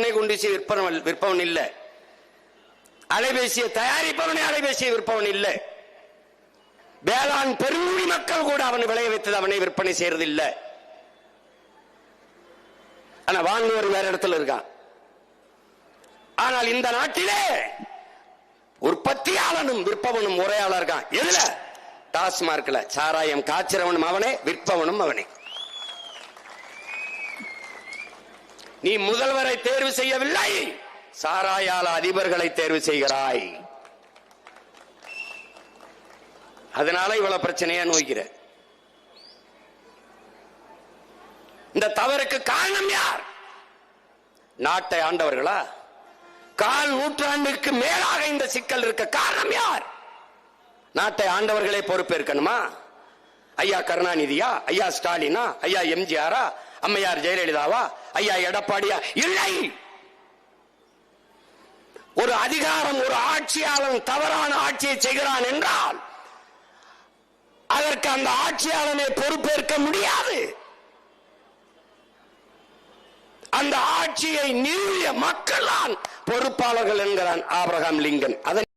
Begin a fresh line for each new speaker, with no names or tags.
விற்பவனே குண்டிசி விற்பவன் விற்பவன் இல்ல. அலைபேசியை தயாரிப்பவனே அலைபேசியை விற்பவன் இல்ல. வேளாண் பெருங்குடி மக்கள் கூட அவன் விளைய வைத்தது அவனை விற்பனை செய்யறது இல்ல ஆனா வாங்குவர் வேற இடத்துல இருக்கான். ஆனால் இந்த நாட்டிலே உற்பத்தியாளனும் விற்பவனும் ஒரே ஆளா இருக்கான். எதுல? டாஸ்மார்க்ல. சாராயம் காய்ச்சிறவனும் அவனே விற்பவனும் அவனே. நீ முதல்வரை தேர்வு செய்யவில்லை. சாராயால அதிபர்களை தேர்வு செய்கிறாய். அதனால இவ்வளவு பிரச்சனையா நோய்கிற இந்த தவறுக்கு காரணம் யார்? நாட்டை ஆண்டவர்களா? கால் நூற்றாண்டிற்கு மேலாக இந்த சிக்கல் இருக்க காரணம் யார்? நாட்டை ஆண்டவர்களே பொறுப்பேற்கணுமா? ஐயா கருணாநிதியா? ஐயா ஸ்டாலினா? ஐயா எம்ஜிஆரா? அம்மையார் ஜெயலலிதாவா? ஐயா எடப்பாடியா? இல்லை! ஒரு அதிகாரம் ஒரு ஆட்சியாளன் தவறான ஆட்சியை செய்கிறான் என்றால் அதற்கு அந்த ஆட்சியாளனை பொறுப்பேற்க முடியாது. அந்த ஆட்சியை நிறுவிய மக்கள் தான் பொறுப்பாளர்கள் என்கிறான் ஆபிரகாம் லிங்கன். அதன்